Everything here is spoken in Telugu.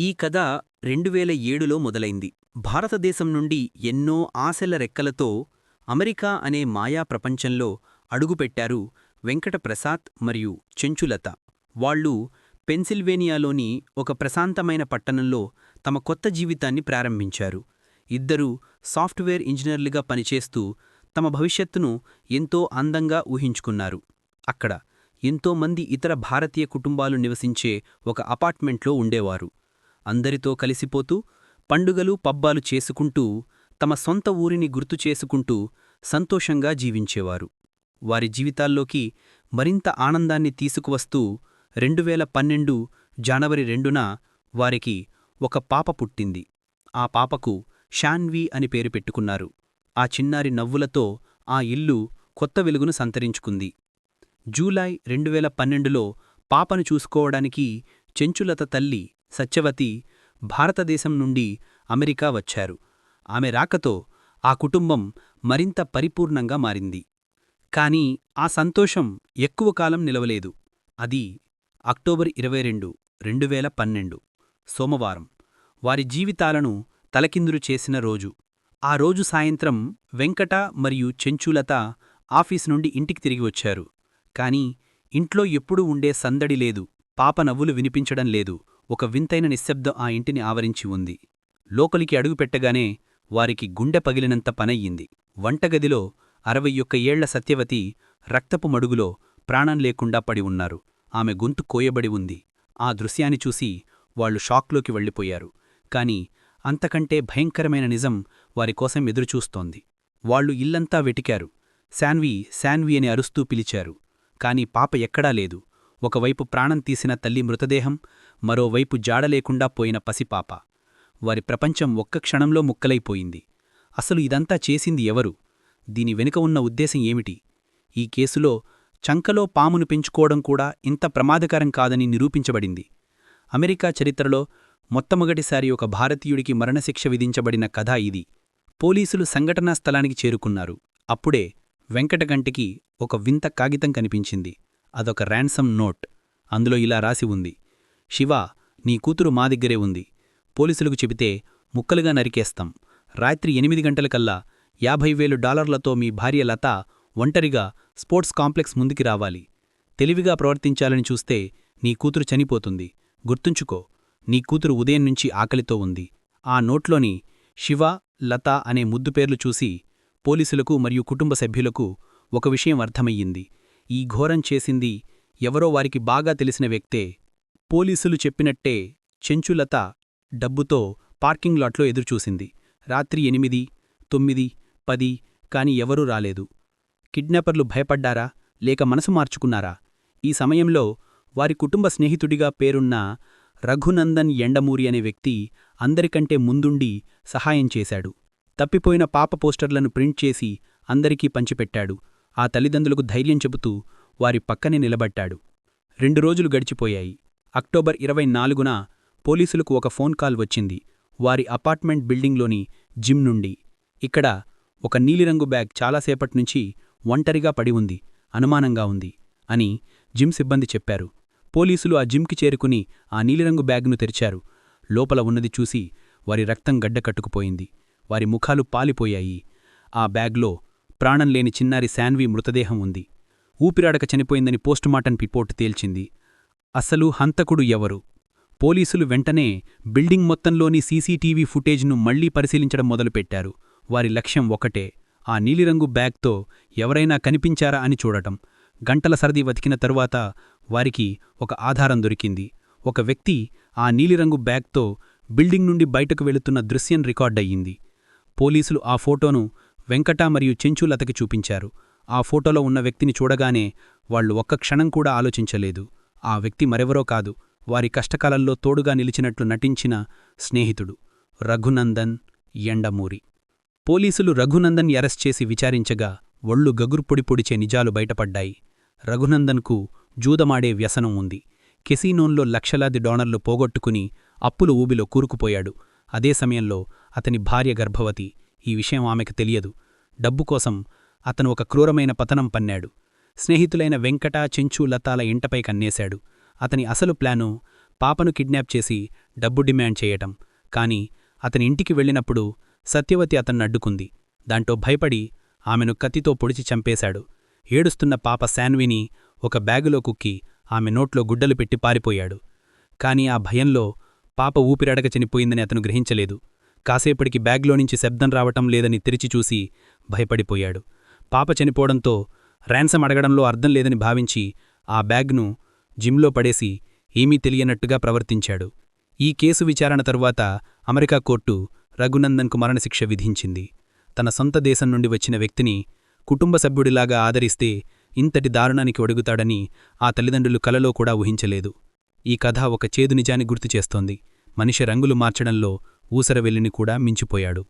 ఈ కథ రెండు వేల ఏడులో మొదలైంది. భారతదేశం నుండి ఎన్నో ఆశల రెక్కలతో అమెరికా అనే మాయా ప్రపంచంలో అడుగుపెట్టారు వెంకటప్రసాద్ మరియు చెంచులత. వాళ్ళు పెన్సిల్వేనియాలోని ఒక ప్రశాంతమైన పట్టణంలో తమ కొత్త జీవితాన్ని ప్రారంభించారు. ఇద్దరూ సాఫ్ట్వేర్ ఇంజనీర్లుగా పనిచేస్తూ తమ భవిష్యత్తును ఎంతో అందంగా ఊహించుకున్నారు. అక్కడ ఎంతోమంది ఇతర భారతీయ కుటుంబాలు నివసించే ఒక అపార్ట్మెంట్లో ఉండేవారు. అందరితో కలిసిపోతూ పండుగలు పబ్బాలు చేసుకుంటూ తమ సొంత ఊరిని గుర్తు చేసుకుంటూ సంతోషంగా జీవించేవారు. వారి జీవితాల్లోకి మరింత ఆనందాన్ని తీసుకువస్తూ రెండువేల పన్నెండు జనవరి రెండున వారికి ఒక పాప పుట్టింది. ఆ పాపకు షాన్వీ అని పేరు పెట్టుకున్నారు. ఆ చిన్నారి నవ్వులతో ఆ ఇల్లు కొత్త వెలుగును సంతరించుకుంది. జూలై రెండువేల పన్నెండులో పాపను చూసుకోవడానికి చెంచులత తల్లి సత్యవతి భారతదేశం నుండి అమెరికా వచ్చారు. ఆమె రాకతో ఆ కుటుంబం మరింత పరిపూర్ణంగా మారింది. కాని ఆ సంతోషం ఎక్కువ కాలం నిలవలేదు. అది అక్టోబర్ ఇరవై రెండు రెండు వేల పన్నెండు సోమవారం. వారి జీవితాలను తలకిందులు చేసిన రోజు. ఆ రోజు సాయంత్రం వెంకట మరియు చెంచులత ఆఫీస్ నుండి ఇంటికి తిరిగి వచ్చారు. కాని ఇంట్లో ఎప్పుడూ ఉండే సందడి లేదు. పాప నవ్వులు వినిపించడం లేదు. ఒక వింతైన నిశ్శబ్దం ఆ ఇంటిని ఆవరించి ఉంది. లోపలికి అడుగుపెట్టగానే వారికి గుండె పగిలినంత పనయ్యింది. వంటగదిలో అరవై ఒక్క ఏళ్ళ సత్యవతి రక్తపు మడుగులో ప్రాణం లేకుండా పడి ఉన్నారు. ఆమె గొంతు కోయబడి ఉంది. ఆ దృశ్యాన్ని చూసి వాళ్ళు షాక్లోకి వెళ్ళిపోయారు. కాని అంతకంటే భయంకరమైన నిజం వారికోసం ఎదురుచూస్తోంది. వాళ్ళు ఇల్లంతా వెటికారు శాన్వి శాన్వి అని అరుస్తూ పిలిచారు. కాని పాప ఎక్కడా లేదు. ఒకవైపు ప్రాణం తీసిన తల్లి మృతదేహం మరోవైపు జాడలేకుండా పోయిన పసిపాప. వారి ప్రపంచం ఒక్క క్షణంలో ముక్కలైపోయింది. అసలు ఇదంతా చేసింది ఎవరు? దీని వెనుక ఉన్న ఉద్దేశం ఏమిటి? ఈ కేసులో చంకలో పామును పెంచుకోవడం కూడా ఇంత ప్రమాదకరం కాదని నిరూపించబడింది. అమెరికా చరిత్రలో మొట్టమొదటిసారి ఒక భారతీయుడికి మరణశిక్ష విధించబడిన కథ ఇది. పోలీసులు సంఘటనా స్థలానికి చేరుకున్నారు. అప్పుడే వెంకటగంటికి ఒక వింత కాగితం కనిపించింది. అదొక ర్యాన్సమ్ నోట్. అందులో ఇలా రాసి ఉంది. శివ నీ కూతురు మా దగ్గరే ఉంది. పోలీసులకు చెబితే ముక్కలుగా నరికేస్తాం. రాత్రి ఎనిమిది గంటలకల్లా యాభై వేలు డాలర్లతో మీ భార్య లత ఒంటరిగా స్పోర్ట్స్ కాంప్లెక్స్ ముందుకి రావాలి. తెలివిగా ప్రవర్తించాలని చూస్తే నీ కూతురు చనిపోతుంది. గుర్తుంచుకో నీ కూతురు ఉదయం నుంచి ఆకలితో ఉంది. ఆ నోట్లోని శివ లత అనే ముద్దు పేర్లు చూసి పోలీసులకు మరియు కుటుంబ సభ్యులకు ఒక విషయం అర్థమయ్యింది. ఈ ఘోరం చేసింది ఎవరో వారికి బాగా తెలిసిన వ్యక్తే పోలీసులు చెప్పినట్టే చెంచులత డబ్బుతో పార్కింగ్ లాట్లో ఎదురుచూసింది. రాత్రి ఎనిమిది తొమ్మిది పది కాని ఎవరూ రాలేదు. కిడ్నాపర్లు భయపడ్డారా? లేక మనసు మార్చుకున్నారా? ఈ సమయంలో వారి కుటుంబ స్నేహితుడిగా పేరున్న రఘునందన్ ఎండమూరి అనే వ్యక్తి అందరికంటే ముందుండి సహాయం చేశాడు. తప్పిపోయిన పాప పోస్టర్లను ప్రింట్ చేసి అందరికీ పంచిపెట్టాడు. ఆ తల్లిదండ్రులకు ధైర్యం చెబుతూ వారి పక్కనే నిలబట్టాడు రెండు రోజులు గడిచిపోయాయి. అక్టోబర్ ఇరవై నాలుగున పోలీసులకు ఒక ఫోన్ కాల్ వచ్చింది. వారి అపార్ట్మెంట్ బిల్డింగ్లోని జిమ్ నుండి. ఇక్కడ ఒక నీలిరంగు బ్యాగ్ చాలాసేపట్నుంచి ఒంటరిగా పడి ఉంది అనుమానంగా ఉంది అని జిమ్ సిబ్బంది చెప్పారు. పోలీసులు ఆ జిమ్కి చేరుకుని ఆ నీలిరంగు బ్యాగ్ను తెరిచారు. లోపల ఉన్నది చూసి వారి రక్తం గడ్డకట్టుకుపోయింది వారి ముఖాలు పాలిపోయాయి. ఆ బ్యాగ్లో ప్రాణం లేని చిన్నారి శాన్వి మృతదేహం ఉంది. ఊపిరాడక చనిపోయిందని పోస్టుమార్టం రిపోర్టు తేల్చింది. అసలు హంతకుడు ఎవరు? పోలీసులు వెంటనే బిల్డింగ్ మొత్తంలోని సీసీటీవీ ఫుటేజ్ను మళ్ళీ పరిశీలించడం మొదలుపెట్టారు. వారి లక్ష్యం ఒకటే ఆ నీలిరంగు బ్యాగ్తో ఎవరైనా కనిపించారా అని చూడటం. గంటల సరది వతికిన తరువాత వారికి ఒక ఆధారం దొరికింది. ఒక వ్యక్తి ఆ నీలిరంగు బ్యాగ్తో బిల్డింగ్ నుండి బయటకు వెళుతున్న దృశ్యం రికార్డయ్యింది. పోలీసులు ఆ ఫోటోను వెంకట మరియు చెంచులతకి చూపించారు. ఆ ఫోటోలో ఉన్న వ్యక్తిని చూడగానే వాళ్ళు ఒక్క క్షణం కూడా ఆలోచించలేదు. ఆ వ్యక్తి మరెవరో కాదు వారి కష్టకాలంలో తోడుగా నిలిచినట్లు నటించిన స్నేహితుడు రఘునందన్ ఎండమూరి. పోలీసులు రఘునందన్ అరెస్ట్ చేసి విచారించగా ఒళ్ళు గగుర్పొడి పొడిచే నిజాలు బయటపడ్డాయి. రఘునందన్కు జూదమాడే వ్యసనం ఉంది. కెసీనోన్లో లక్షలాది డాలర్లు పోగొట్టుకుని అప్పుల ఊబిలో కూరుకుపోయాడు. అదే సమయంలో అతని భార్య గర్భవతి ఈ విషయం ఆమెకు తెలియదు. డబ్బు కోసం అతను ఒక క్రూరమైన పతనం పన్నాడు. స్నేహితులైన వెంకట చెంచు లతాల ఇంటపై కన్నేశాడు. అతని అసలు ప్లాను పాపను కిడ్నాప్ చేసి డబ్బు డిమాండ్ చేయటం. కాని అతని ఇంటికి వెళ్ళినప్పుడు సత్యవతి అతన్ని అడ్డుకుంది. దాంతో భయపడి ఆమెను కత్తితో పొడిచి చంపేశాడు. ఏడుస్తున్న పాప శాన్విని ఒక బ్యాగులో కుక్కి ఆమె నోట్లో గుడ్డలు పెట్టి పారిపోయాడు. కాని ఆ భయంలో పాప ఊపిరడక చనిపోయిందని అతను గ్రహించలేదు. కాసేపటికి బ్యాగ్లోనుంచి శబ్దం రావటం లేదని తెరిచి చూసి భయపడిపోయాడు. పాప చనిపోవడంతో ర్యాన్సమ్ అడగడంలో అర్థం లేదని భావించి ఆ బ్యాగ్ను జిమ్లో పడేసి ఏమీ తెలియనట్టుగా ప్రవర్తించాడు. ఈ కేసు విచారణ తరువాత అమెరికా కోర్టు రఘునందన్కు మరణశిక్ష విధించింది. తన సొంత దేశం నుండి వచ్చిన వ్యక్తిని కుటుంబ సభ్యుడిలాగా ఆదరిస్తే ఇంతటి దారుణానికి ఒడుగుతాడని ఆ తల్లిదండ్రులు కలలో కూడా ఊహించలేదు. ఈ కథ ఒక చేదు నిజాన్ని గుర్తుచేస్తోంది మనిషి రంగులు మార్చడంలో ఊసరవెల్లిని కూడా మించిపోయాడు.